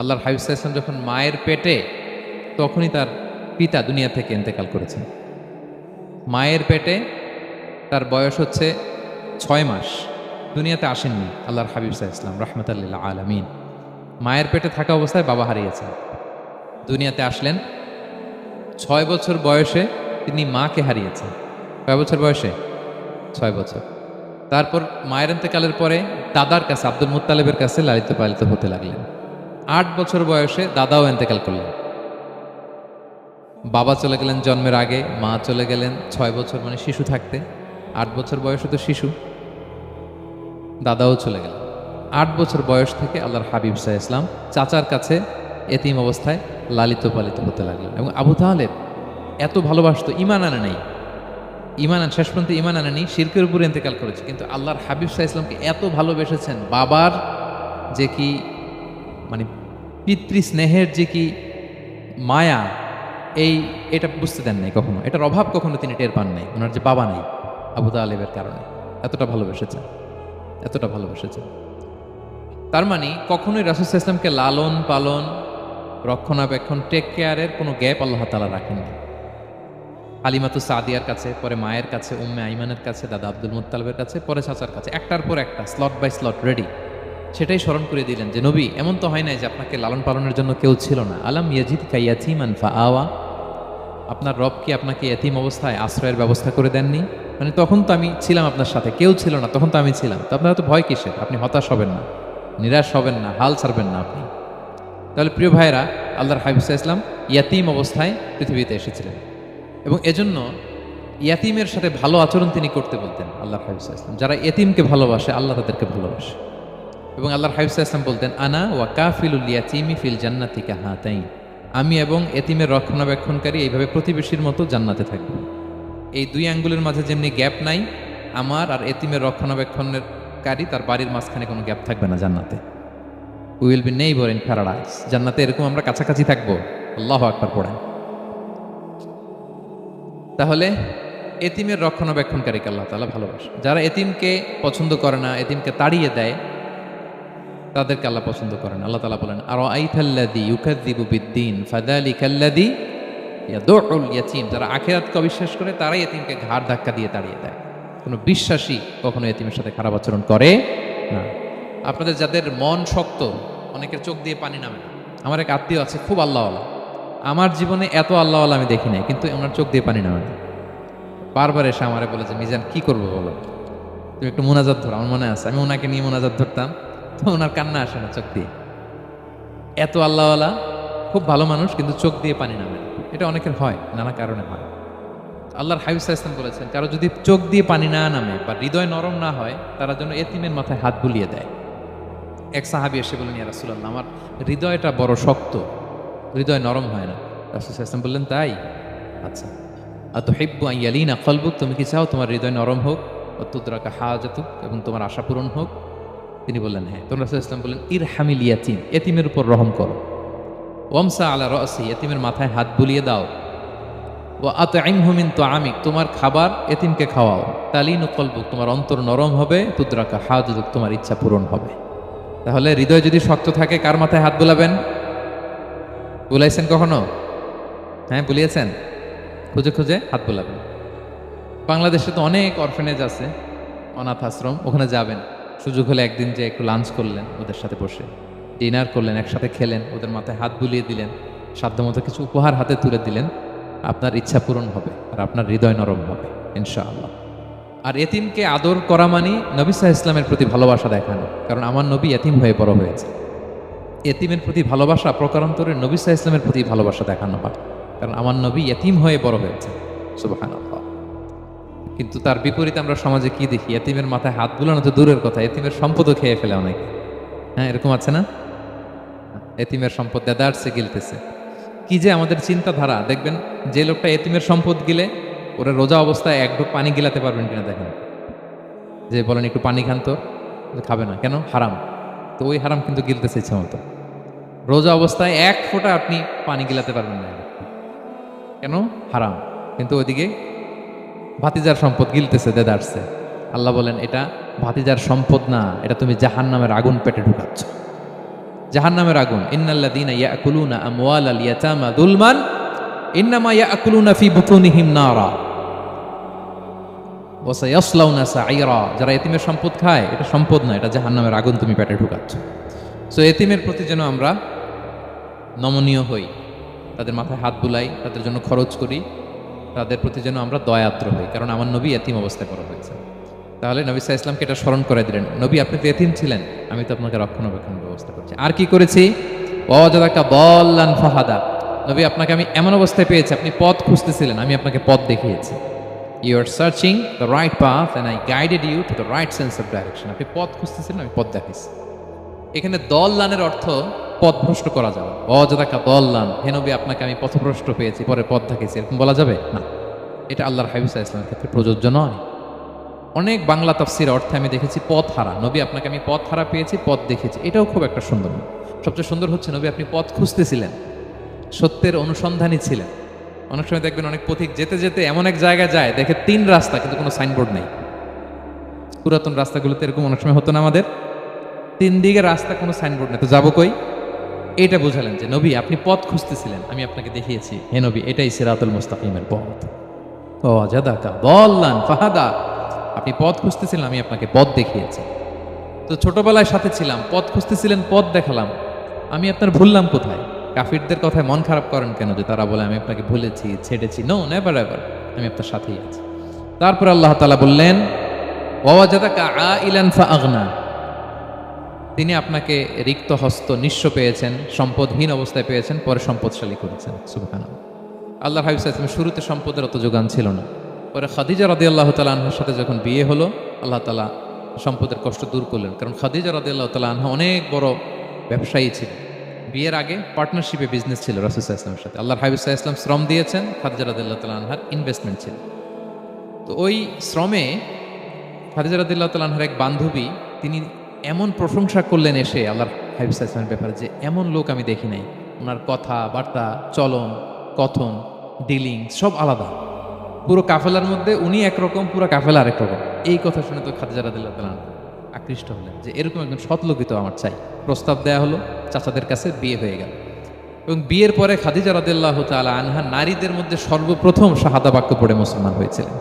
আল্লাহর হাবিব ইসলাম যখন মায়ের পেটে তখনই তার পিতা দুনিয়া থেকে ইন্তেকাল করেছেন। মায়ের পেটে তার বয়স হচ্ছে ছয় মাস। দুনিয়াতে আসেননি আল্লাহর হাবিব সাহা ইসলাম রহমতাল্লাহ আলমিন। মায়ের পেটে থাকা অবস্থায় বাবা হারিয়েছেন। দুনিয়াতে আসলেন, ছয় বছর বয়সে তিনি মাকে হারিয়েছেন। কয় বছর বয়সে? ছয় বছর। তারপর মায়ের ইন্তেকালের পরে দাদার কাছে, আব্দুল মুত্তালেবের কাছে লালিত পালিত হতে লাগলেন। আট বছর বয়সে দাদাও ইন্তেকাল করলেন। বাবা চলে গেলেন জন্মের আগে, মা চলে গেলেন ছয় বছর মানে শিশু থাকতে। আট বছর বয়সে তো শিশু। দাদাও চলে গেলেন। আট বছর বয়স থেকে আল্লাহর হাবিব সাহা ইসলাম চাচার কাছে এতিম অবস্থায় লালিত পালিত হতে লাগলেন এবং আবু তাহলেব এত ভালোবাসতো, ইমান আনে নাই। ইমান শেষ পর্যন্ত ইমান আনেনি শিরকের উপরে ইন্তেকাল করেছে। কিন্তু আল্লাহর হাবিব সাহা ইসলামকে এত ভালোবেসেছেন, বাবার যে কি মানে পিতৃ স্নেহের যে কি মায়া, এই এটা বুঝতে দেন নাই কখনো। এটার অভাব কখনো তিনি টের পান নাই। ওনার যে বাবা নেই আবু তালেবের কারণে। এতটা ভালোবেসেছেন। এতটা ভালোবেসেছেন। তার মানে কখনোই রাসুল ইসলামকে লালন পালন, রক্ষণাবেক্ষণ টেক কেয়ারের কোনো গ্যাপ আল্লাহ তালা রাখেননি। আলিমাতু সাদিয়ার কাছে, পরে মায়ের কাছে, উম্মে আইমানের কাছে, দাদা আব্দুল মুত্তালবের কাছে, পরে চাচার কাছে, একটার পর একটা স্লট বাই স্লট রেডি সেটাই স্মরণ করে দিলেন যে, নবী, এমন তো হয় নাই যে আপনাকে লালন পালনের জন্য কেউ ছিল না। আলাম ইয়াজিদ কাইয়াথিমান ফা আওয়া আপনার রব কি আপনাকে এতিম অবস্থায় আশ্রয়ের ব্যবস্থা করে দেননি? মানে তখন তো আমি ছিলাম আপনার সাথে, কেউ ছিল না, তখন তো আমি ছিলাম। তো আপনার তো ভয় কিসের? আপনি হতাশ হবেন না, নিরাশ হবেন না, হাল ছাড়বেন না আপনি। তাহলে প্রিয় ভাইরা আল্লাহর হাবিবসা ইসলাম ইয়াতিম অবস্থায় পৃথিবীতে এসেছিলেন। এবং এজন্য ইয়াতিমের সাথে ভালো আচরণ তিনি করতে বলতেন আল্লাহ হাবিবসা ইসলাম যারা এতিমকে ভালোবাসে, আল্লাহ তাদেরকে ভালোবাসে। এবং আল্লাহর হাবিবসা ইসলাম বলতেন, আনা ওয়া কাফিলুল ইয়াতিমি ফিল জান্নাতি কাহাতাইন আমি এবং এতিমের রক্ষণাবেক্ষণকারী এইভাবে প্রতিবেশীর মতো জান্নাতে থাকব এই দুই আঙ্গুলের মাঝে যেমনি গ্যাপ নাই, আমার আর এতিমের রক্ষণাবেক্ষণের কারী তার বাড়ির মাঝখানে কোনো গ্যাপ থাকবে না জান্নাতে। Will be neighbour in paradise জান্নাতে এরকম আমরা কাছাকাছি থাকব। আল্লাহ আকবার পড়েন। তাহলে এতিমের রক্ষণাবেক্ষণকারীকে আল্লাহ তালা ভালোবাসে। যারা এতিমকে পছন্দ করে না, এতিমকে তাড়িয়ে দেয় তাদেরকে আল্লাহ পছন্দ করেন। আল্লাহ তালা বলেন আর আইথাল্লাদি ইউকাদ্দিবু বিদ্দিন ফাদালি কাল্লাদি ইয়াদুল ইয়াতিম। যারা আখেরাতকে অবিশ্বাস করে, তারাই এতিমকে ঘাড় ধাক্কা দিয়ে তাড়িয়ে দেয়। কোনো বিশ্বাসী কখনো এতিমের সাথে খারাপ আচরণ করে না। আপনাদের যাদের মন শক্ত, অনেকের চোখ দিয়ে পানি নামে না। আমার এক আত্মীয় আছে, খুব আল্লাহওয়ালা। আমার জীবনে এত আল্লাহওয়ালা আমি দেখি নাই, কিন্তু ওনার চোখ দিয়ে পানি নামে না। বারবার এসে আমারে বলে যে, মিজান, কি করব বলো? তুমি একটু মোনাজাত ধরো। আমার মনে আছে, আমি ওনাকে নিয়ে মোনাজাত ধরতাম। তো ওনার কান্না আসে না চোখ দিয়ে। এত আল্লাহওয়ালা, খুব ভালো মানুষ, কিন্তু চোখ দিয়ে পানি নামে। এটা অনেকের হয়, নানা কারণে হয়। আল্লাহর হাবিব ইসলাম বলেছেন কারও যদি চোখ দিয়ে পানি না নামে বা হৃদয় নরম না হয়, তারা যেন এতিমের মাথায় হাত বুলিয়ে দেয়। এক সাহাবি এসে বলেন ইয়া রাসুলাল্লাহ, আমার হৃদয়টা বড় শক্ত। হৃদয় নরম হয় না। রাসুল ইসলাম বললেন, তাই? আচ্ছা। আর তো হেব্বু আইয়ালিনা কলবুক, তুমি কি চাও তোমার হৃদয় নরম হোক? অত্যুদ্রাকা হাজাতুক, এবং তোমার আশা পূরণ হোক? তিনি বললেন হ্যাঁ তোমরা ইসলাম বললেন ইর হামিল ইয়াতিম, এতিমের উপর রহম করো। ওমসা আলা রসি, এতিমের মাথায় হাত বুলিয়ে দাও। ও আত আইমহমিন তো আমিক তোমার খাবার এতিমকে খাওয়াও। তালিন কলবুক, তোমার অন্তর নরম হবে তুদ্রাকা হাজুক তোমার ইচ্ছা পূরণ হবে। তাহলে হৃদয় যদি শক্ত থাকে, কার মাথায় হাত বুলাবেন? বুলাইছেন কখনো? হ্যাঁ বুলিয়েছেন। খুঁজে খুঁজে হাত বুলাবেন। বাংলাদেশে তো অনেক অরফেনেজ আছে, অনাথ আশ্রম, ওখানে যাবেন। সুযোগ হলে একদিন যে একটু লাঞ্চ করলেন ওদের সাথে বসে। ডিনার করলেন, একসাথে খেলেন, ওদের মাথায় হাত বুলিয়ে দিলেন, সাধ্যমতো কিছু উপহার হাতে তুলে দিলেন। আপনার ইচ্ছা পূরণ হবে আর আপনার হৃদয় নরম হবে, ইনশাআল্লাহ। আর এতিমকে আদর করা মানে নবী সাহা ইসলামের প্রতি ভালোবাসা দেখানো, কারণ আমার নবী এতিম হয়ে বড় হয়েছে। এতিমের প্রতি ভালোবাসা প্রকারান্তরে নবী সাহা ইসলামের প্রতি ভালোবাসা দেখানো হয়, কারণ আমার নবী এতিম হয়ে বড় হয়েছে সুবাহান কিন্তু তার বিপরীতে আমরা সমাজে কি দেখি? এতিমের মাথায় হাত বুলানো তো দূরের কথা। এতিমের সম্পদও খেয়ে ফেলে অনেকে। হ্যাঁ এরকম আছে না? এতিমের সম্পদ দেদারসে গিলতেছে। কি যে আমাদের চিন্তাধারা, দেখবেন? যে লোকটা এতিমের সম্পদ গিলে, ওরা রোজা অবস্থায় এক ঢোক পানি গিলাতে পারবেন কিনা দেখেন। যে বলেন, একটু পানি খান তো। খাবে না। কেন? হারাম। তো ওই হারাম কিন্তু গিলতেছে ইচ্ছা মতো। রোজা অবস্থায় এক ফোঁটা আপনি পানি গিলাতে পারবেন না। কেন? হারাম। কিন্তু ওইদিকে ভাতিজার সম্পদ গিলতেছে দেদারসে আল্লাহ বলেন, এটা ভাতিজার সম্পদ না, এটা তুমি জাহান নামের আগুন পেটে ঢুকাচ্ছ। জাহান্নামের আগুন, ইন্নাল্লাযীনা ইয়াকুলুনা যুলমান, ইন্নামা ফি যারা এতিমের সম্পদ খায়, এটা সম্পদ না, এটা জাহান্নামের আগুন তুমি পেটে ঢুকাচ্ছ। সো এতিমের প্রতি যেন আমরা নমনীয় হই, তাদের মাথায় হাত বুলাই, তাদের জন্য খরচ করি তাদের প্রতি যেন আমরা দয়াদ্র হই, কারণ আমার নবী এতিম অবস্থায় বড় হয়েছে। তাহলে নবী সাহা ইসলামকে এটা স্মরণ করে দিলেন, নবী, আপনি তো এতিম ছিলেন, আমি তো আপনাকে রক্ষণাবেক্ষণ ব্যবস্থা করছি। আর কি করেছি? অজাদাকা বল্লান ফাহাদা। নবী, আপনাকে আমি এমন অবস্থায় পেয়েছি, আপনি পথ খুঁজতেছিলেন, আমি আপনাকে পথ দেখিয়েছি। You are searching the right path and I guided you to the right sense of direction আপনি পথ খুঁজতেছিলেন, আমি পথ দেখিয়েছি এখানে দল লানের অর্থ পথভ্রষ্ট করা যাবে অযদাকা দল্লান। হে নবী, আপনাকে আমি পথভ্রষ্ট পেয়েছি, পরে পথ দেখিয়েছি এরকম বলা যাবে? না। এটা আল্লাহর হাবিসা ইসলামের ক্ষেত্রে প্রযোজ্য নয়। অনেক বাংলা তাফসির অর্থে আমি দেখেছি পথ হারা। নবী, আপনাকে আমি পথ হারা পেয়েছি, পথ দেখেছি এটাও খুব একটা সুন্দর সবচেয়ে সুন্দর হচ্ছে, নবী, আপনি পথ খুঁজতেছিলেন। সত্যের অনুসন্ধানী ছিলেন। অনেক সময় দেখবেন অনেক পথিক যেতে যেতে এমন এক জায়গায় যায়, দেখে তিন রাস্তা, কিন্তু কোনো সাইনবোর্ড নেই। পুরাতন রাস্তাগুলোতে এরকম অনেক সময় হতো না আমাদের? তিন দিকে রাস্তা, কোনো সাইনবোর্ড নেই। তো যাব কই? এটা বোঝালেন যে, নবী, আপনি পথ খুঁজতেছিলেন, আমি আপনাকে দেখিয়েছি। হে নবী, এটাই সিরাতুল মুস্তাকিমের পথ। ও জাদাকা বললান ফাহাদা। আপনি পথ খুঁজতেছিলেন, আমি আপনাকে পথ দেখিয়েছি। তো ছোটবেলায় সাথে ছিলাম, পথ খুঁজতেছিলেন, পথ দেখালাম। আমি আপনার ভুললাম কোথায়? কাফিরদের কথায় মন খারাপ করেন কেন যে, তারা বলে, আমি আপনাকে ভুলেছি, ছেড়েছি। নো নেভার এভার আমি আপনার সাথেই আছি। তারপর আল্লাহ তালা বললেন ওয়াজাদাকা আ ইলান ফা আগনা তিনি আপনাকে রিক্ত হস্ত নিঃস্ব পেয়েছেন, সম্পদহীন অবস্থায় পেয়েছেন, পরে সম্পদশালী করেছেন। সুবহান আল্লাহ হাবিব ইসলামের শুরুতে সম্পদের অত যোগান ছিল না। পরে খাদিজা রাদি আল্লাহ তালা আনহার সাথে যখন বিয়ে হলো, আল্লাহ তালা সম্পদের কষ্ট দূর করলেন। কারণ খাদিজা রাদি আল্লাহ তালা আনহা অনেক বড় ব্যবসায়ী ছিল। বিয়ের আগে পার্টনারশিপে বিজনেস ছিল রাসুসাহ ইসলামের সাথে। আল্লাহ হাবিব ইসলাম শ্রম দিয়েছেন, খাদিজা রাদি আল্লাহ তালা আনহার ইনভেস্টমেন্ট ছিল। তো ওই শ্রমে খাদিজা রাদিল্লাহ তালানহার এক বান্ধবী, তিনি এমন প্রশংসা করলেন এসে আল্লাহর হাবিব ইসলামের ব্যাপারে যে এমন লোক আমি দেখি নাই। ওনার কথা, বার্তা, চলন, কথন, ডিলিং সব আলাদা। পুরো কাফেলার মধ্যে উনি একরকম, পুরো কাফেলা আরেক রকম। এই কথা শুনে তো খাদিজা রাদিল্লাহ আকৃষ্ট হলেন যে এরকম একজন সৎলোকিত আমার চাই। প্রস্তাব দেয়া হলো, চাচাদের কাছে বিয়ে হয়ে গেল। এবং বিয়ের পরে খাদিজা রাদিল্লাহ তালা আনহা নারীদের মধ্যে সর্বপ্রথম শাহাদা বাক্য পড়ে মুসলমান হয়েছিলেন।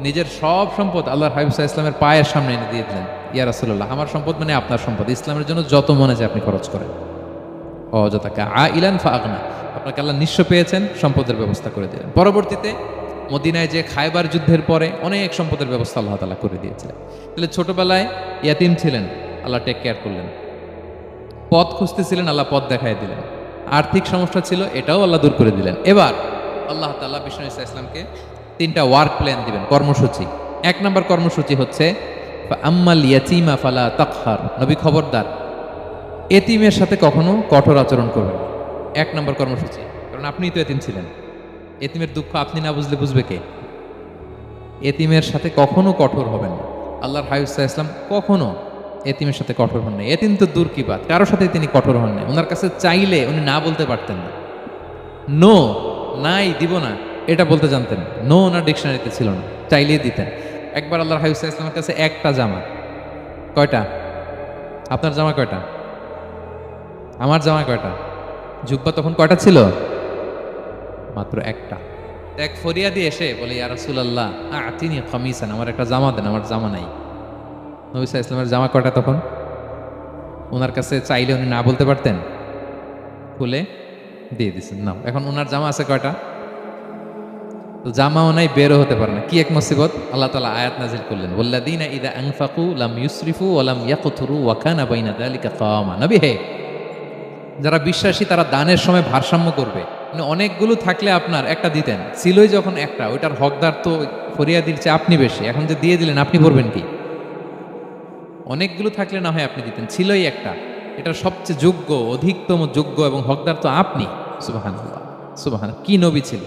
নিজের সব সম্পদ আল্লাহর হাবিবসা ইসলামের পায়ের সামনে এনে দিয়ে দিলেন। ইয়া রাসুল্লাহ আমার সম্পদ মানে আপনার সম্পদ। ইসলামের জন্য যত মনে যায় আপনি খরচ করেন। অযথাকে আ ইলান ফা আগনা আপনাকে আল্লাহ নিঃস্ব পেয়েছেন, সম্পদের ব্যবস্থা করে দিলেন। পরবর্তীতে মদিনায় যে খায়বার যুদ্ধের পরে অনেক সম্পদের ব্যবস্থা আল্লাহ তালা করে দিয়েছিলেন। তাহলে ছোটবেলায় ইয়াতিম ছিলেন, আল্লাহ টেক কেয়ার করলেন। পথ খুঁজতেছিলেন, আল্লাহ পথ দেখাই দিলেন। আর্থিক সমস্যা ছিল, এটাও আল্লাহ দূর করে দিলেন। এবার আল্লাহ তাল্লাহ বিষ্ণু ইসা ইসলামকে তিনটা ওয়ার্ক প্ল্যান দিবেন, কর্মসূচি। এক নম্বর কর্মসূচি হচ্ছে আম্মাল ইয়াতিমা ফালা তাকহার। নবী খবরদার। এতিমের সাথে কখনো কঠোর আচরণ করবেন এক নম্বর কর্মসূচি। কারণ আপনিই তো এতিম ছিলেন। এতিমের দুঃখ আপনি না বুঝলে বুঝবে কে? এতিমের সাথে কখনো কঠোর হবেন আল্লাহর হাইসা ইসলাম, কখনো এতিমের সাথে কঠোর হন নাই এতিম তো দূর কি বাত? কারোর সাথে তিনি কঠোর হন নাই। ওনার কাছে চাইলে উনি না বলতে পারতেন না। নো, নাই, দিব না। এটা বলতে জানতেন নো, ওনার ডিকশনারিতে ছিল না। চাইলেই দিতেন। একবার আল্লাহর হাইসা ইসলামের কাছে একটা জামা। কয়টা? আপনার জামা কয়টা? আমার জামা কয়টা? জুব্বা তখন কয়টা ছিল? মাত্র একটা। এক ফরিয়াদি এসে বলে, ইয়া রাসূলুল্লাহ, আতিনি খামিসান আমার একটা জামা দেন, আমার জামা নাই। নবী সাল্লাল্লাহু ইসলামের জামা কয়টা তখন? ওনার কাছে চাইলে উনি না বলতে পারতেন? খুলে দিয়ে দিছেন। না এখন ওনার জামা আছে কয়টা? তো জামাও নাই বেরো হতে পারে না। কি এক মুসিবত? আল্লাহ তালা আয়াত নাজিল করলেন ওল্লাদিনা ইদা আনফাকু লাম ইউসরিফু ওয়ালাম ইয়াকুথুরু ওয়াকানা বাইনা দালিকা কাওয়ামা নবী হে, যারা বিশ্বাসী, তারা দানের সময় ভারসাম্য করবে। মানে অনেকগুলো থাকলে আপনার একটা দিতেন, ছিলই যখন একটা, ওইটার হকদার তো ফরিয়াদির চেয়ে আপনি বেশি। এখন যে দিয়ে দিলেন, আপনি করবেন কি? অনেকগুলো থাকলে না হয় আপনি দিতেন, ছিলই একটা। এটা সবচেয়ে যোগ্য, অধিকতম যোগ্য এবং হকদার তো আপনি। সুবাহান সুবাহান কি নবী ছিল?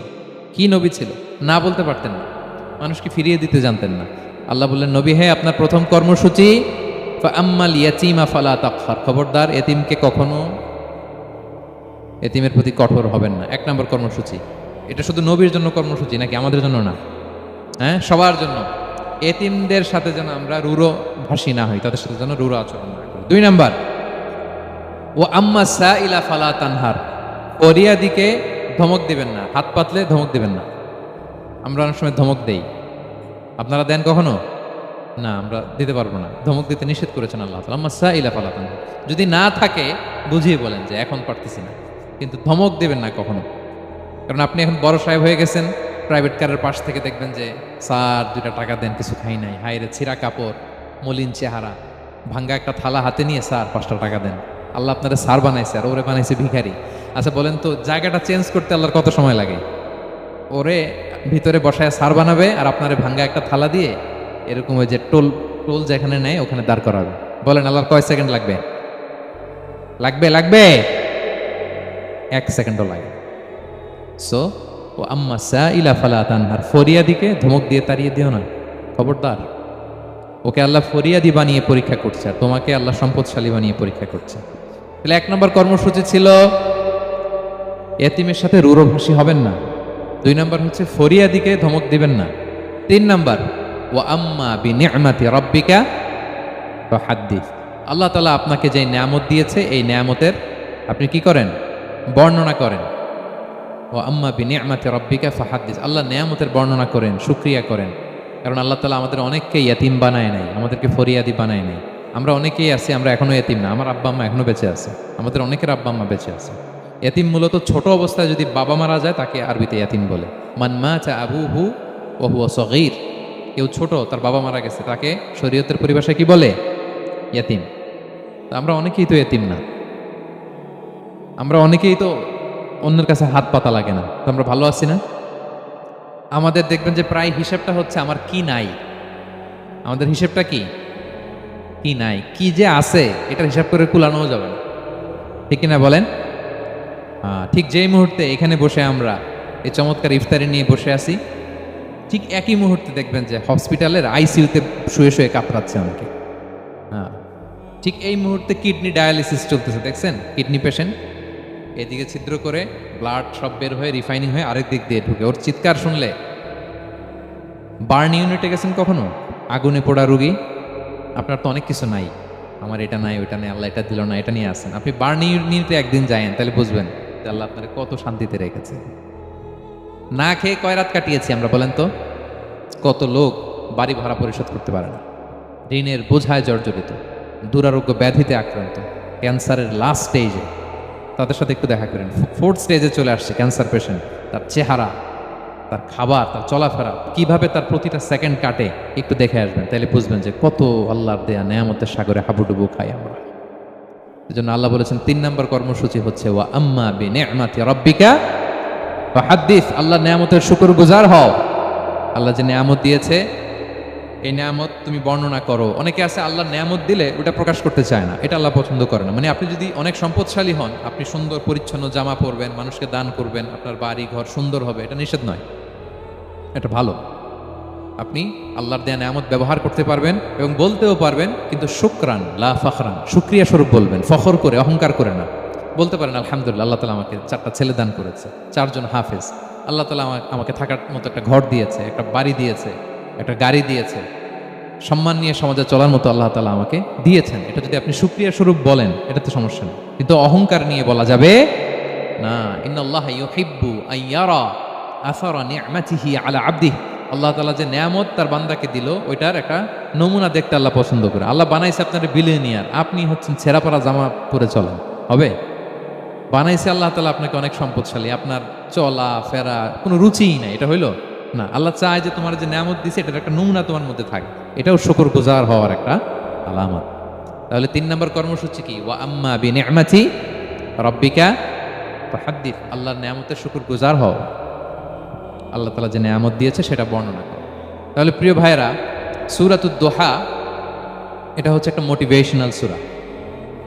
কি নবী ছিল? না বলতে পারতেন না। মানুষকে ফিরিয়ে দিতে জানতেন না। আল্লাহ বললেন, নবী হ্যাঁ আপনার প্রথম কর্মসূচি? ফালা খবরদার, এতিমকে কখনো এতিমের প্রতি কঠোর হবেন না। এক নম্বর কর্মসূচি। এটা শুধু নবীর জন্য কর্মসূচি নাকি আমাদের জন্য না? হ্যাঁ সবার জন্য। এতিমদের সাথে যেন আমরা রুরো ভাসি না হই, তাদের সাথে যেন রুরো আচরণ না করি। দুই নাম্বার ও আম্মা সা ইলা ফালা তানহার। ফরিয়াদিকে ধমক দিবেন না। হাত পাতলে ধমক দিবেন না। আমরা অনেক সময় ধমক দেই। আপনারা দেন কখনো? না, আমরা দিতে পারব না। ধমক দিতে নিষেধ করেছেন আল্লাহ তাআলা। আম্মা সা ইলা যদি না থাকে, বুঝিয়ে বলেন যে এখন পারতেছি না। কিন্তু ধমক দেবেন না কখনো। কারণ আপনি এখন বড় সাহেব হয়ে গেছেন প্রাইভেট কারের পাশ থেকে দেখবেন যে, স্যার দুটা টাকা দেন, কিছু খাই নাই। হাইরে ছিঁড়া কাপড়, মলিন চেহারা। ভাঙ্গা একটা থালা হাতে নিয়ে, স্যার, পাঁচটা টাকা দেন। আল্লাহ আপনারা সার বানাইছে আর ওরে বানাইছে ভিখারি। আচ্ছা বলেন তো, জায়গাটা চেঞ্জ করতে আল্লাহর কত সময় লাগে? ওরে ভিতরে বসায় সার বানাবে আর আপনারে ভাঙ্গা একটা থালা দিয়ে এরকম ওই যে টোল টোল যেখানে নেয় ওখানে দাঁড় করাবে। বলেন, আল্লাহর কয় সেকেন্ড লাগবে? লাগবে লাগবে? এক সেকেন্ডও লাগে। সো ও আম্মা সা ইলা ফালা তানহার, ফরিয়াদিকে ধমক দিয়ে তাড়িয়ে দিও না। খবরদার, ওকে আল্লাহ ফরিয়াদি বানিয়ে পরীক্ষা করছে আর তোমাকে আল্লাহ সম্পদশালী বানিয়ে পরীক্ষা করছে। তাহলে এক নম্বর কর্মসূচি ছিল এতিমের সাথে রূঢ়ভাষী হবেন না। দুই নম্বর হচ্ছে ফরিয়াদিকে ধমক দিবেন না। তিন নম্বর ও আম্মা বি নি'মাতি রব্বিকা হাদ্দিস আল্লাহ তালা আপনাকে যে নিয়ামত দিয়েছে, এই নিয়ামতের আপনি কি করেন? বর্ণনা করেন। ও আম্মা বি নি'মাতি রব্বিকা ফাহাদ্দিস। আল্লাহ নিয়ামতের বর্ণনা করেন, শুক্রিয়া করেন। কারণ আল্লাহ তালা আমাদের অনেককে ইয়াতিম বানায় নাই, আমাদেরকে ফরিয়াদি বানায় নাই। আমরা অনেকেই আছি, আমরা এখনও এতিম না। আমার আব্বা আম্মা এখনও বেঁচে আছে। আমাদের অনেকের আব্বা আম্মা বেঁচে আছে। এতিম মূলত ছোট অবস্থায় যদি বাবা মারা যায়, তাকে আরবিতে ইয়াতিম বলে। মান মা চা আবু হু ও হু সগির। কেউ ছোট, তার বাবা মারা গেছে, তাকে শরীয়তের পরিভাষায় কি বলে? তা আমরা অনেকেই তো এতিম না। আমরা অনেকেই তো অন্যের কাছে হাত পাতা লাগে না। তো আমরা ভালো আছি না? আমাদের দেখবেন যে প্রায় হিসেবটা হচ্ছে, আমার কি নাই? আমাদের হিসেবটা কি? কি নাই, কি যে আছে এটা হিসাব করে কুলানোও যাবে না। ঠিক কিনা বলেন? ঠিক যেই মুহূর্তে এখানে বসে আমরা এই চমৎকার ইফতারি নিয়ে বসে আছি, ঠিক একই মুহূর্তে দেখবেন যে হসপিটালের আইসিইউতে শুয়ে শুয়ে কাতরাচ্ছে অনেকে। হ্যাঁ ঠিক এই মুহূর্তে কিডনি ডায়ালিসিস চলতেছে, দেখছেন? কিডনি পেশেন্ট, এদিকে ছিদ্র করে ব্লাড সব বের হয়ে, রিফাইনিং হয়ে আরেক দিক দিয়ে ঢুকে। ওর চিৎকার শুনলে বার্ন ইউনিটে গেছেন কখনো? আগুনে পোড়া রুগী? আপনার তো অনেক কিছু নাই। আমার এটা নাই, ওইটা নাই, আল্লাহ এটা দিল না, এটা নিয়ে আসেন। আপনি বার্ন ইউনিটে একদিন যায়েন, তাহলে বুঝবেন যে আল্লাহ আপনার কত শান্তিতে রেখেছে। না খেয়ে কয় রাত কাটিয়েছি আমরা বলেন তো? কত লোক বাড়ি ভাড়া পরিশোধ করতে পারে না। ঋণের বোঝায় জর্জরিত, দুরারোগ্য ব্যাধিতে আক্রান্ত, ক্যান্সারের লাস্ট স্টেজে তাদের সাথে একটু দেখা করেন। ফোর্থ স্টেজে চলে আসছে ক্যান্সার পেশেন্ট তার চেহারা তার খাবার, তার চলাফেরা, কীভাবে তার প্রতিটা সেকেন্ড কাটে, একটু দেখে আসবেন তাহলে বুঝবেন যে কত আল্লাহর দেয়া নেয়ামতের সাগরে হাবুডুবু খাই আমরা। এই জন্য আল্লাহ বলেছেন, তিন নম্বর কর্মসূচি হচ্ছে, ওয়া আম্মা বি নি'মাতি রাব্বিকা ওয়া হাদ্দিস আল্লাহ নেয়ামতের শুকর গুজার হও। আল্লাহ যে নেয়ামত দিয়েছে এই নেয়ামত তুমি বর্ণনা করো। অনেকে আছে আল্লাহ নেয়ামত দিলে ওটা প্রকাশ করতে চায় না। এটা আল্লাহ পছন্দ করে না। মানে আপনি যদি অনেক সম্পদশালী হন, আপনি সুন্দর, পরিচ্ছন্ন জামা পরবেন, মানুষকে দান করবেন, আপনার বাড়ি, ঘর সুন্দর হবে, এটা নিষেধ নয়। এটা ভালো। আপনি আল্লাহর দেয়া নেয়ামত ব্যবহার করতে পারবেন এবং বলতেও পারবেন, কিন্তু শুক্রান, লা ফখরান, শুক্রিয়া স্বরূপ বলবেন, ফখর করে, অহংকার করে না। বলতে পারেন, আলহামদুলিল্লাহ, আল্লাহ তালা আমাকে চারটা ছেলে দান করেছে, চারজন হাফেজ। আল্লাহ তালা আমা- আমাকে থাকার মতো একটা ঘর দিয়েছে, একটা বাড়ি দিয়েছে, একটা গাড়ি দিয়েছে সম্মান নিয়ে সমাজে চলার মতো আল্লাহ তালা আমাকে দিয়েছেন। এটা যদি আপনি সুক্রিয়া স্বরূপ বলেন এটা তো সমস্যা নেই। কিন্তু অহংকার নিয়ে বলা যাবে না। ইন্নাল্লাহ ইউহিব্বু আইয়ারা আসারা নি'মাতিহি আলা আবদিহি। আল্লাহ তাআলা যে নিয়ামত তার বান্দাকে দিল, ওইটার একটা নমুনা দেখতে আল্লাহ পছন্দ করে। আল্লাহ বানাইছে আপনার বিলিয়নিয়ার আপনি হচ্ছেন ছেঁড়াপাড়া জামা পরে চলেন। হবে? বানাইছে আল্লাহ তালা আপনাকে অনেক সম্পদশালী। আপনার চলা, ফেরা, কোনো রুচিই নাই। এটা হইল? না, আল্লাহ চায় যে তোমার যে নিয়ামত দিছে, এটার একটা নমুনা তোমার মধ্যে থাকে। এটাও শুকর গুজার হওয়ার একটা আলামত। তাহলে তিন নম্বর কর্মসূচি কি? ওয়া আম্মা বি নি'মাতি রব্বিকা ফাহাদ্দিস। আল্লাহর নিয়ামতের শুকর গুজার হও। আল্লাহ তালা যে নিয়ামত দিয়েছে, সেটা বর্ণনা করো। তাহলে প্রিয় ভাইরা সুরাতুদ দোহা, এটা হচ্ছে একটা মোটিভেশনাল সুরা।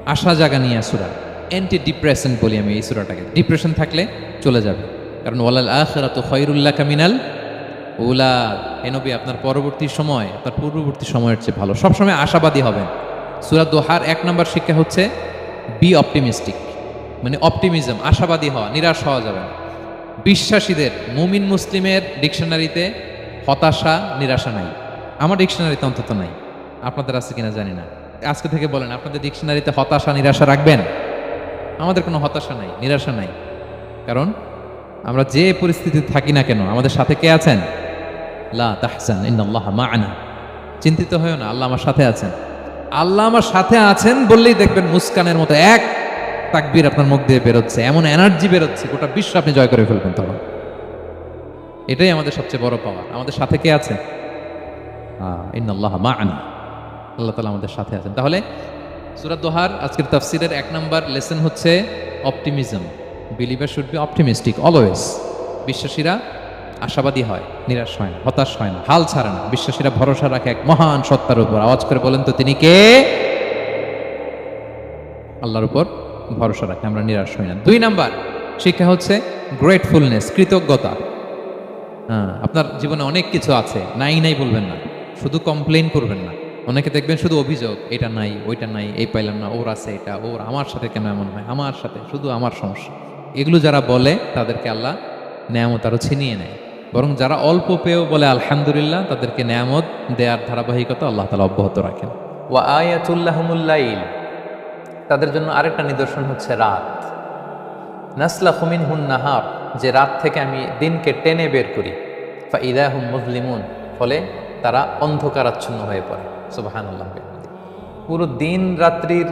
আশা জাগা নিয়ে সুরা। অ্যান্টি ডিপ্রেশন বলি আমি এই সুরাটাকে। ডিপ্রেশন থাকলে চলে যাবে। কারণ ওয়ালাল আখরাত খৈরুল্লাহ কামিনাল উলা এ নবী, আপনার পরবর্তী সময়, আপনার পূর্ববর্তী সময়ের চেয়ে ভালো। সবসময় আশাবাদী হবেন। সুরা দোহার এক নম্বর শিক্ষা হচ্ছে বি অপটিমিস্টিক মানে অপটিমিজম আশাবাদী হওয়া, নিরাশ হওয়া যাবে বিশ্বাসীদের, মুমিন মুসলিমের ডিকশনারিতে হতাশা, নিরাশা নাই। আমার ডিকশনারিতে অন্তত নাই। আপনাদের আছে কিনা জানি না। আজকে থেকে বলেন, আপনাদের ডিকশনারিতে হতাশা, নিরাশা রাখবেন? আমাদের কোনো হতাশা নাই, নিরাশা নাই। কারণ আমরা যে পরিস্থিতিতে থাকি না কেন, আমাদের সাথে কে আছেন? লা তাহসান, ইন্নাল্লাহ মা'ানা। চিন্তিত হয়েও না, আল্লাহ আমার সাথে আছেন। আল্লাহ আমার সাথে আছেন বললেই দেখবেন মুস্কানের মতো এক তাকবীর আপনার মুখ দিয়ে বেরোচ্ছে, এমন এনার্জি বেরোচ্ছে, গোটা বিশ্ব আপনি জয় করে ফেলবেন তখন। এটাই আমাদের সবচেয়ে বড় পাওয়ার। আমাদের সাথে কে আছে? ইন্নাল্লাহ মা'ানা। আল্লাহ তালা আমাদের সাথে আছেন। তাহলে সুরাত দোহার, আজকের তাফসিরের এক নম্বর লেসন হচ্ছে optimism. Believer should be optimistic always বিশ্বাসীরা আশাবাদী হয়, নিরাশ হয় না, হতাশ হয় না, হাল ছাড়ে না। বিশ্বাসীরা ভরসা রাখে এক মহান সত্তার উপর। আওয়াজ করে বলেন তো, তিনি কে? আল্লাহর উপর ভরসা রাখে, আমরা নিরাশ হই না। দুই নাম্বার, শিক্ষা হচ্ছে গ্রেটফুলনেস কৃতজ্ঞতা। হ্যাঁ আপনার জীবনে অনেক কিছু আছে, নাই নাই বলবেন না, শুধু কমপ্লেন করবেন না। অনেকে দেখবেন শুধু অভিযোগ, এটা নাই, ওইটা নাই, এই পাইলাম না, ওর আছে এটা, ওর আমার সাথে কেন এমন হয়? আমার সাথে, শুধু আমার সমস্যা। এগুলো যারা বলে, তাদেরকে আল্লাহ নেয়ামত আরও ছিনিয়ে নেয়। বরং যারা অল্প পেয়েও বলে আলহামদুলিল্লাহ, তাদেরকে নেয়ামত দেওয়ার ধারাবাহিকতা আল্লাহ তালা অব্যাহত রাখেন। ওয়া আয়াতুল্লাহমুল্লাইল তাদের জন্য আরেকটা নিদর্শন হচ্ছে রাত। নাসলা হুমিন হুন নাহার, যে রাত থেকে আমি দিনকে টেনে বের করি। ফা ইদাহুম মুসলিমুন ফলে তারা অন্ধকারাচ্ছন্ন হয়ে পড়ে। সুবাহানুল্লাহ পুরো দিন রাত্রির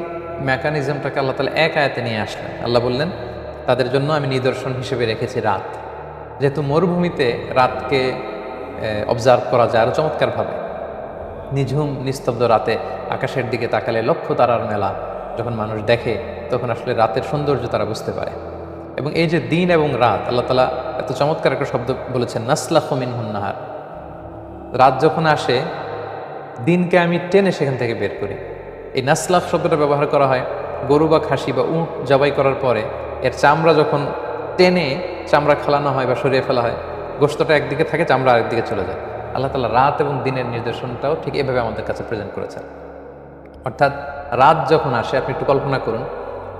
মেকানিজমটাকে আল্লাহ তালা এক আয়াতে নিয়ে আসলেন। আল্লাহ বললেন, তাদের জন্য আমি নিদর্শন হিসেবে রেখেছি রাত। যেহেতু মরুভূমিতে রাতকে অবজার্ভ করা যায় আরও চমৎকারভাবে। নিঝুম, নিস্তব্ধ রাতে আকাশের দিকে তাকালে লক্ষ তারার মেলা। যখন মানুষ দেখে, তখন আসলে রাতের সৌন্দর্য তারা বুঝতে পারে। এবং এই যে দিন এবং রাত, আল্লাহ তালা এত চমৎকার একটা শব্দ বলেছেন নাসলা খমিন হুন্নাহার রাত যখন আসে, দিনকে আমি টেনে সেখান থেকে বের করি। এই নাসলাখ শব্দটা ব্যবহার করা হয়, গরু বা খাসি বা উঁট জবাই করার পরে, এর চামড়া যখন টেনে চামড়া খালানো হয় বা সরিয়ে ফেলা হয় গোস্তটা একদিকে থাকে, চামড়া আরেকদিকে চলে যায়। আল্লাহ তালা রাত এবং দিনের নির্দেশনটাও ঠিক এভাবে আমাদের কাছে প্রেজেন্ট করেছেন। অর্থাৎ রাত যখন আসে, আপনি একটু কল্পনা করুন,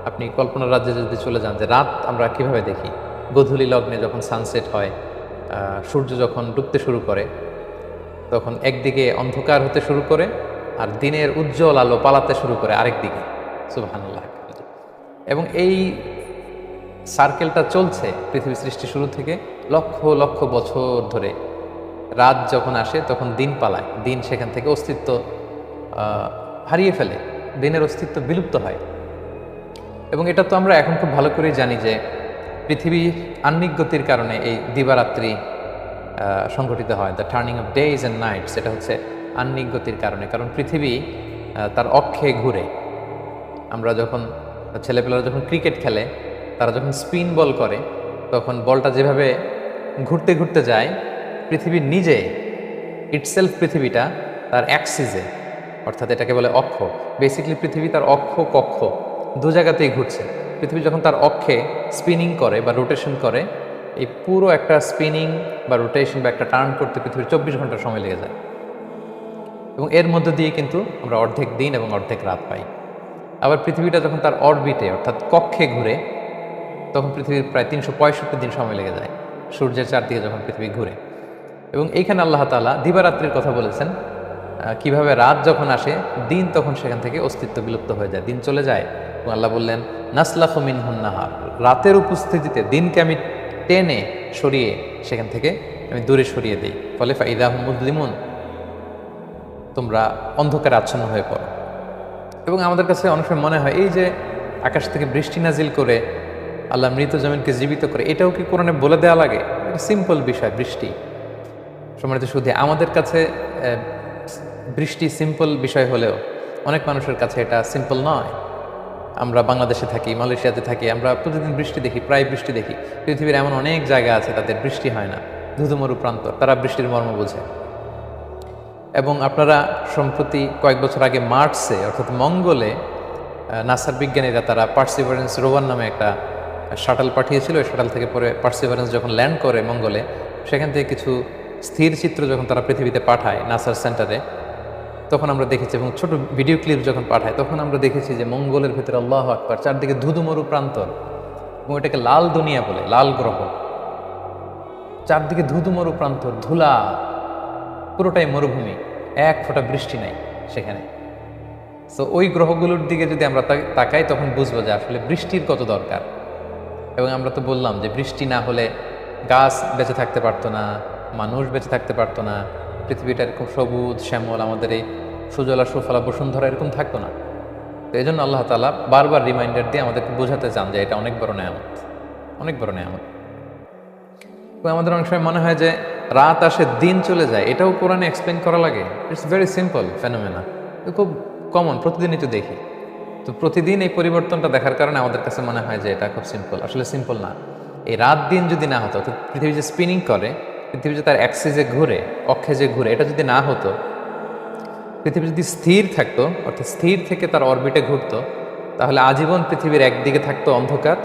আপনি কল্পনার রাজ্যে যদি চলে যান যে রাত আমরা কীভাবে দেখি? গধূলি লগ্নে যখন সানসেট হয় সূর্য যখন ডুবতে শুরু করে, তখন একদিকে অন্ধকার হতে শুরু করে আর দিনের উজ্জ্বল আলো পালাতে শুরু করে আরেক দিকে সুবাহান্লাহ এবং এই সার্কেলটা চলছে পৃথিবী সৃষ্টি শুরু থেকে লক্ষ লক্ষ বছর ধরে। রাত যখন আসে, তখন দিন পালায়। দিন সেখান থেকে অস্তিত্ব হারিয়ে ফেলে। দিনের অস্তিত্ব বিলুপ্ত হয়। এবং এটা তো আমরা এখন খুব ভালো করেই জানি যে পৃথিবী আহ্নিক গতির কারণে এই দিবারাত্রি সংঘটিত হয়। The turning of days and nights এটা হচ্ছে আহ্নিক গতির কারণে। কারণ পৃথিবী তার অক্ষে ঘুরে। আমরা যখন, ছেলেপেলেরা যখন ক্রিকেট খেলে তারা যখন স্পিন বল করে, তখন বলটা যেভাবে ঘুরতে ঘুরতে যায়, পৃথিবীর নিজে ইটসেলফ পৃথিবীটা তার অ্যাক্সিসে অর্থাৎ এটাকে বলে অক্ষ। বেসিক্যালি পৃথিবী তার অক্ষ, কক্ষ, দু জায়গাতেই ঘুরছে। পৃথিবী যখন তার অক্ষে স্পিনিং করে বা রোটেশন করে, এই পুরো একটা স্পিনিং বা রোটেশন বা একটা টার্ন করতে পৃথিবীর চব্বিশ ঘণ্টা সময় লেগে যায়। এবং এর মধ্য দিয়ে কিন্তু আমরা অর্ধেক দিন এবং অর্ধেক রাত পাই। আবার পৃথিবীটা যখন তার অরবিটে অর্থাৎ কক্ষে ঘুরে তখন পৃথিবীর প্রায় তিনশো পঁয়ষট্টি দিন সময় লেগে যায়, সূর্যের চারদিকে যখন পৃথিবী ঘুরে। এবং এইখানে আল্লাহ তালা দিবারাত্রির কথা বলেছেন কীভাবে রাত যখন আসে, দিন তখন সেখান থেকে অস্তিত্ব বিলুপ্ত হয়ে যায়, দিন চলে যায়। এবং আল্লাহ বললেন, নাসলাখ মিন হুন্নাহার রাতের উপস্থিতিতে দিনকে আমি টেনে সরিয়ে সেখান থেকে আমি দূরে সরিয়ে দিই। ফলে ফাইদাহ মুসলিমুন তোমরা অন্ধকারে আচ্ছন্ন হয়ে পড়ো। এবং আমাদের কাছে অনেক সময় মনে হয়, এই যে আকাশ থেকে বৃষ্টি নাজিল করে আল্লাহ মৃত জমিনকে জীবিত করে, এটাও কি কোরআনে বলে দেওয়া লাগে? সিম্পল বিষয়, বৃষ্টি। সম্মানিত শুধু আমাদের কাছে বৃষ্টি সিম্পল বিষয় হলেও অনেক মানুষের কাছে এটা সিম্পল নয়। আমরা বাংলাদেশে থাকি, মালয়েশিয়াতে থাকি, আমরা প্রতিদিন বৃষ্টি দেখি, প্রায় বৃষ্টি দেখি। পৃথিবীর এমন অনেক জায়গা আছে তাদের বৃষ্টি হয় না। ধুধুমরু প্রান্ত, তারা বৃষ্টির মর্ম বোঝে। এবং আপনারা সম্প্রতি কয়েক বছর আগে মার্চে, অর্থাৎ মঙ্গলে নাসার বিজ্ঞানীরা তারা পার্সিভারেন্স রোভার নামে একটা শাটাল পাঠিয়েছিল, ওই শাটাল থেকে পরে পার্সিভারেন্স যখন ল্যান্ড করে মঙ্গলে, সেখান থেকে কিছু স্থির চিত্র যখন তারা পৃথিবীতে পাঠায় নাসার সেন্টারে তখন আমরা দেখেছি এবং ছোট ভিডিও ক্লিপ যখন পাঠায়, তখন আমরা দেখেছি যে মঙ্গলের ভিতরে আল্লাহ আকবার, চারদিকে ধুধুমরু প্রান্তর এবং এটাকে লাল দুনিয়া বলে, লাল গ্রহ। চারদিকে ধুধুমরু প্রান্তর, ধুলা, পুরোটাই মরুভূমি, এক ফোঁটা বৃষ্টি নাই সেখানে। তো ওই গ্রহগুলোর দিকে যদি আমরা তাকাই, তখন বুঝব যে আসলে বৃষ্টির কত দরকার। এবং আমরা তো বললাম যে বৃষ্টি না হলে গাছ বেঁচে থাকতে পারতো না, মানুষ বেঁচে থাকতে পারতো না পৃথিবীটা এরকম সবুজ, শ্যামল, আমাদের এই সুজলা, সুফলা, বসুন্ধরা এরকম থাকতো না। তো এই জন্য আল্লাহ তালা বারবার রিমাইন্ডার দিয়ে আমাদেরকে বোঝাতে চান যে এটা অনেক বড় নেয়ামত, অনেক বড় নেয়ামত। এবং আমাদের অনেক সময় মনে হয় যে রাত আসে, দিন চলে যায়, এটাও কোরআনে এক্সপ্লেন করা লাগে। ইটস ভেরি সিম্পল ফেনোমেনা খুব কমন প্রতিদিনই তো দেখি। তো প্রতিদিন এই পরিবর্তনটা দেখার কারণে আমাদের কাছে মনে হয় যে এটা খুব সিম্পল আসলে সিম্পল না। এই রাত দিন যদি না হতো, অর্থাৎ পৃথিবী যে স্পিনিং করে, পৃথিবী যে তার অ্যাক্সিসে ঘুরে, অক্ষে যে ঘুরে, এটা যদি না হতো, পৃথিবী যদি স্থির থাকতো, অর্থাৎ স্থির থেকে তার অরবিটে ঘুরতো, তাহলে আজীবন পৃথিবীর একদিকে থাকতো অন্ধকার,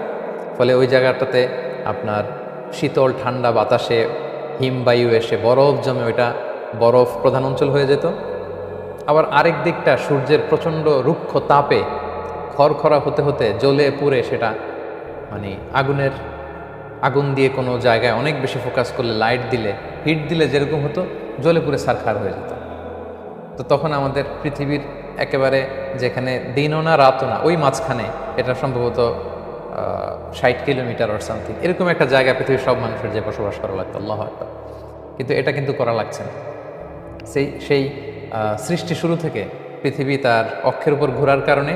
ফলে ওই জায়গাটাতে আপনার শীতল, ঠান্ডা বাতাসে হিমবায়ু এসে বরফ জমে ওইটা বরফ প্রধান অঞ্চল হয়ে যেত। আবার আরেক দিকটা সূর্যের প্রচণ্ড রুক্ষ তাপে খড়খড়া হতে হতে জ্বলে পুড়ে সেটা মানে আগুনের, আগুন দিয়ে কোনো জায়গায় অনেক বেশি ফোকাস করলে লাইট দিলে হিট দিলে যেরকম হতো, জ্বলে পুড়ে সারখার হয়ে যেত। তো তখন আমাদের পৃথিবীর একেবারে যেখানে দিনও না, রাতও না, ওই মাঝখানে এটা সম্ভবত ষাট কিলোমিটার আর সামথিং এরকম একটা জায়গা পৃথিবীর সব মানুষের যে বসবাস করা লাগতো, আল্লাহ আকবার। কিন্তু এটা কিন্তু করা লাগছে না। সেই সেই সৃষ্টি শুরু থেকে পৃথিবী তার অক্ষের উপর ঘোরার কারণে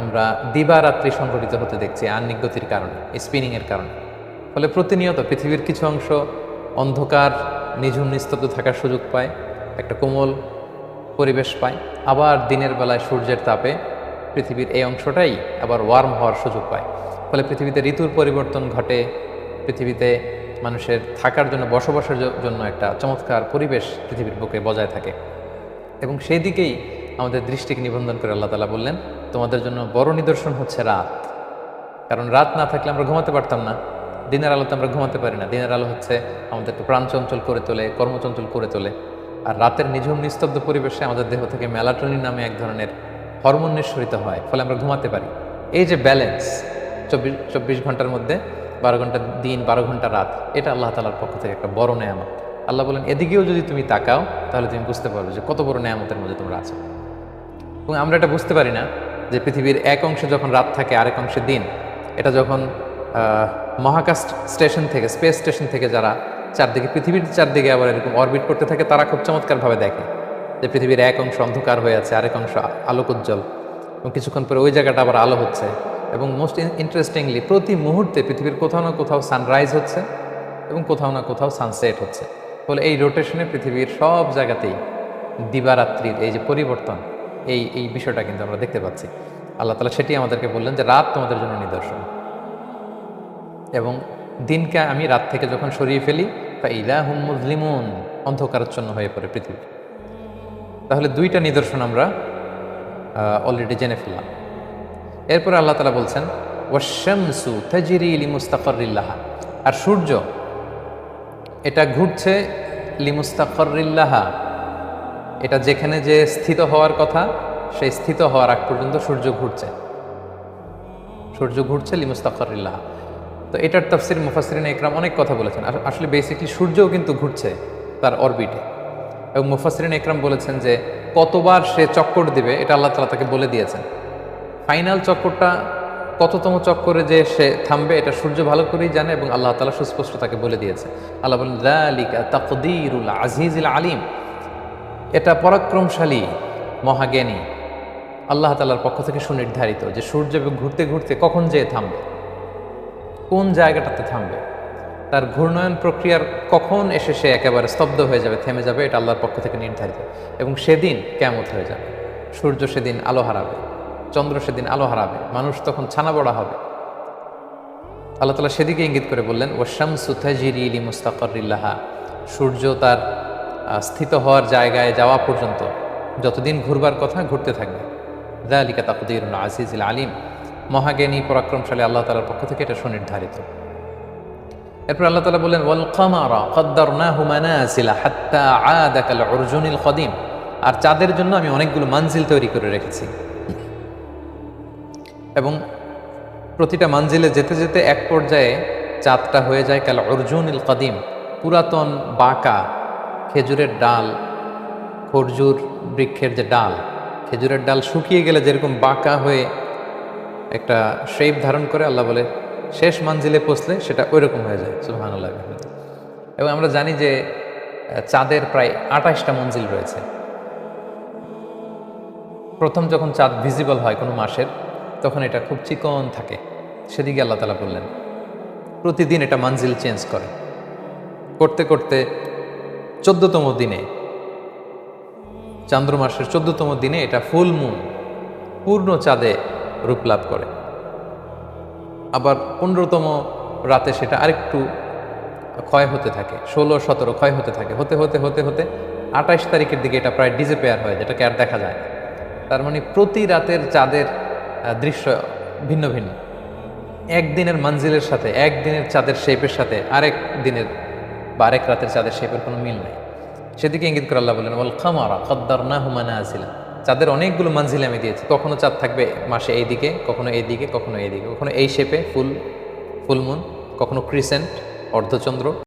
আমরা দিবারাত্রি সংঘটিত হতে দেখছি আহ্নিক গতির কারণে স্পিনিংয়ের কারণে। ফলে প্রতিনিয়ত পৃথিবীর কিছু অংশ অন্ধকার, নিঝুম, নিস্তব্ধ থাকার সুযোগ পায়, একটা কোমল পরিবেশ পায়। আবার দিনের বেলায় সূর্যের তাপে পৃথিবীর এই অংশটাই আবার ওয়ার্ম হওয়ার সুযোগ পায়। ফলে পৃথিবীতে ঋতুর পরিবর্তন ঘটে, পৃথিবীতে মানুষের থাকার জন্য, বসবাসের জন্য একটা চমৎকার পরিবেশ পৃথিবীর বুকে বজায় থাকে। এবং সেই দিকেই আমাদের দৃষ্টিকে নিবন্ধন করে আল্লাহ তালা বললেন, তোমাদের জন্য বড় নিদর্শন হচ্ছে রাত। কারণ রাত না থাকলে আমরা ঘুমাতে পারতাম না। দিনের আলোতে আমরা ঘুমাতে পারি না। দিনের আলো হচ্ছে আমাদেরকে প্রাণচঞ্চল করে তোলে কর্মচঞ্চল করে তোলে। আর রাতের নিঝুম, নিস্তব্ধ পরিবেশে আমাদের দেহ থেকে মেলাটোনিন নামে এক ধরনের হরমোন নিঃসরিত হয়, ফলে আমরা ঘুমাতে পারি। এই যে ব্যালেন্স, চব্বিশ চব্বিশ ঘণ্টার মধ্যে বারো ঘণ্টা দিন, বারো ঘণ্টা রাত, এটা আল্লাহ তালার পক্ষ থেকে একটা বড় নেয়ামত। আল্লাহ বলেন, এদিকেও যদি তুমি তাকাও, তাহলে তুমি বুঝতে পারবে যে কত বড় নেয়ামতের মধ্যে তোমরা আছো। এবং আমরা এটা বুঝতে পারি না যে পৃথিবীর এক অংশে যখন রাত থাকে, আরেক অংশে দিন। এটা যখন মহাকাশ স্টেশন থেকে, স্পেস স্টেশন থেকে যারা চারদিকে, পৃথিবীর চারদিকে আবার এরকম অরবিট করতে থাকে, তারা খুব চমৎকারভাবে দেখে যে পৃথিবীর এক অংশ অন্ধকার হয়ে আছে, আরেক অংশ আলোক উজ্জ্বল। এবং কিছুক্ষণ পরে ওই জায়গাটা আবার আলো হচ্ছে। এবং মোস্ট ইন্টারেস্টিংলি প্রতি মুহূর্তে পৃথিবীর কোথাও না কোথাও সানরাইজ হচ্ছে এবং কোথাও না কোথাও সানসেট হচ্ছে। ফলে এই রোটেশনে পৃথিবীর সব জায়গাতেই দিবারাত্রির এই যে পরিবর্তন এই এই বিষয়টা কিন্তু আমরা দেখতে পাচ্ছি। আল্লাহ তালা সেটি আমাদেরকে বললেন যে, রাত তোমাদের জন্য নিদর্শন। এবং দিনকে আমি রাত থেকে যখন সরিয়ে ফেলি তা ইলা হুম মুজলিমুন, অন্ধকারাচ্ছন্ন হয়ে পড়ে পৃথিবী। তাহলে দুইটা নিদর্শন আমরা অলরেডি জেনে ফেললাম। এরপরে আল্লাহ তালা বলছেন ওয়াশামসু তাজিরি লিমুস্তাফরিল্লাহ আর সূর্য, এটা ঘুরছে লিমুস্তাফরিল্লাহা এটা যেখানে যে স্থিত হওয়ার কথা, সেই স্থিত হওয়ার আগ পর্যন্ত সূর্য ঘুরছে। সূর্য ঘুরছে লিমুস্তাফরিল্লাহ তো এটার তফসির মুফাসরিন একরাম অনেক কথা বলেছেন। আসলে বেসিকলি সূর্যও কিন্তু ঘুরছে তার অরবিটে এবং মুফাসরিন একরাম বলেছেন যে, কতবার সে চক্কর দিবে, এটা আল্লাহ তালা তাকে বলে দিয়েছেন। ফাইনাল চক্করটা কততম চক্করে যে সে থামবে, এটা সূর্য ভালো করেই জানে এবং আল্লাহ তালা সুস্পষ্ট তাকে বলে দিয়েছে। আল্লাহ বলেন "যালিকা তাকদীরুল আজিজিল আলিম। এটা পরাক্রমশালী মহাজ্ঞানী। আল্লাহ তালার পক্ষ থেকে সুনির্ধারিত যে সূর্য ঘুরতে ঘুরতে কখন যেয়ে থামবে, কোন জায়গাটাতে থামবে, তার ঘূর্ণয়ন প্রক্রিয়ার কখন এসে সে একেবারে স্তব্ধ হয়ে যাবে, থেমে যাবে, এটা আল্লাহর পক্ষ থেকে নির্ধারিত। এবং সেদিন কেমত হয়ে যাবে। সূর্য সেদিন আলো হারাবে, চন্দ্র সেদিন আলো হারাবে, মানুষ তখন ছানা বড়া হবে। আল্লাহ তালা সেদিকে ইঙ্গিত করে বললেন ওয়াশাম সুথাজিরি ইলি মুস্তাকরিল্লাহা সূর্য তার স্থিত হওয়ার জায়গায় যাওয়া পর্যন্ত যতদিন ঘুরবার কথা ঘুরতে থাকবে। দালিকা তাকদির আজিজ আলিম, মহাজ্ঞানী, পরাক্রমশালী আল্লাহ তালার পক্ষ থেকে এটা সুনির্ধারিত। এরপর আল্লাহ তালা বললেন, ওয়াল কামারা কদ্দারনাহু মানাজিলা হাত্তা আদা কাল অর্জুনিল কদিম। আর চাঁদের জন্য আমি অনেকগুলো মানজিল তৈরি করে রেখেছি। এবং প্রতিটা মানজিলে যেতে যেতে এক পর্যায়ে চাঁদটা হয়ে যায় কাল অর্জুনিল কদিম, পুরাতন বাঁকা খেজুরের ডাল, খরজুর বৃক্ষের যে ডাল, খেজুরের ডাল শুকিয়ে গেলে যেরকম বাঁকা হয়ে একটা শেপ ধারণ করে, আল্লাহ বলে, শেষ মানজিলে পৌঁছলে সেটা ওইরকম হয়ে যায়। সুহান আল্লাহ এবং আমরা জানি যে চাঁদের প্রায় আঠাশটা মঞ্জিল রয়েছে। প্রথম যখন চাঁদ ভিজিবল হয় কোনো মাসের, তখন এটা খুব চিকন থাকে। সেদিকে আল্লাহ তালা বললেন, প্রতিদিন এটা মঞ্জিল চেঞ্জ করে। করতে করতে চোদ্দতম দিনে, চান্দ্র মাসের চোদ্দতম দিনে এটা ফুল মুন, পূর্ণ চাঁদে রূপ লাভ করে। আবার পনেরোতম রাতে সেটা আরেকটু ক্ষয় হতে থাকে, ষোলো, সতেরো ক্ষয় হতে থাকে, হতে হতে হতে হতে আঠাশ তারিখের দিকে এটা প্রায় ডিজেপেয়ার হয়, যেটাকে আর দেখা যায় তার মানে প্রতি রাতের চাঁদের দৃশ্য ভিন্ন ভিন্ন। একদিনের মঞ্জিলের সাথে, একদিনের চাঁদের শেপের সাথে আরেক দিনের বা আরেক রাতের চাঁদের শেপের কোনো মিল নেই। সেদিকে ইঙ্গিত করে আল্লাহ বললেন বল খামারা কদ্দার না হুমানা আসিলা চাঁদের অনেকগুলো মঞ্জিল আমি দিয়েছি। কখনো চাঁদ থাকবে মাসে এই দিকে, কখনো এই দিকে, কখনো এই দিকে, কখনো এই শেপে ফুল ফুলমুন কখনো ক্রিসেন্ট, অর্ধচন্দ্র।